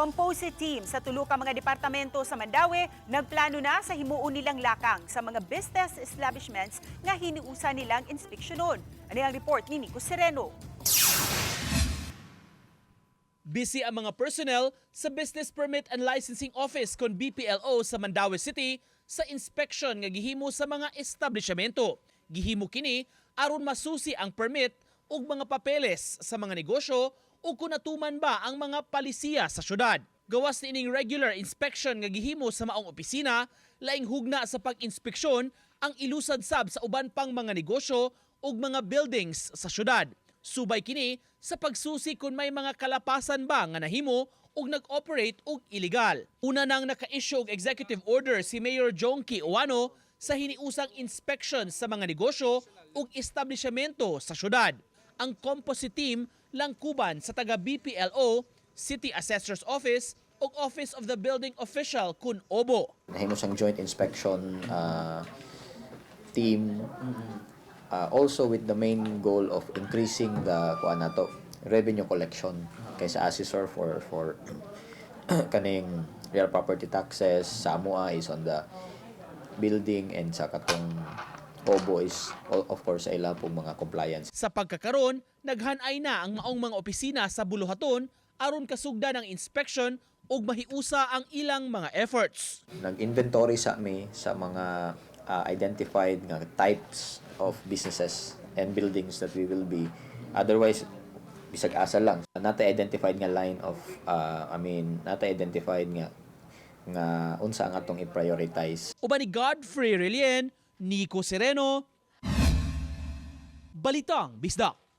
Composite team sa tulo ka mga departamento sa Mandawi nagplano na sa himuon nilang lakang sa mga business establishments nga hiniusa nilang inspeksyonon. Ano ang report ni Nico Sereno? Busy ang mga personnel sa Business Permit and Licensing Office kon BPLO sa Mandawi City sa inspection nga gihimo sa mga establishmento. Gihimo kini aron masusi ang permit ug mga papeles sa mga negosyo ug kung natuman ba ang mga palisiya sa syudad. Gawas ni ining regular inspection nga gihimo sa maong opisina, laing hugna sa pag-inspeksyon ang ilusad sab sa uban pang mga negosyo ug mga buildings sa syudad. Subay kini sa pagsusi kung may mga kalapasan ba nga nahimo ug nag-operate og illegal. Una nang naka-issue og executive order si Mayor Jonky Oano sa hiniusang inspection sa mga negosyo ug establishmento sa syudad. Ang composite team langkuban sa taga BPLO, City Assessor's Office ug Office of the Building Official kun OBO. Nahimo siyang joint inspection uh, team uh, also with the main goal of increasing the kuan nato revenue collection kaysa assessor for for kaning real property taxes sa is on the building and sa katong obo is o- of course sa ila pong mga compliance. Sa pagkakaron, naghanay na ang maong mga opisina sa Buluhaton aron kasugda ng inspection ug mahiusa ang ilang mga efforts. nag-inventory sa mi sa mga uh, identified nga types of businesses and buildings that we will be. Otherwise bisag asa lang. Nata identified nga line of uh, I mean nata identified nga nga unsa ang atong i-prioritize. Uban ni Godfrey Relien, Nico Sereno, Balitang Bisdak.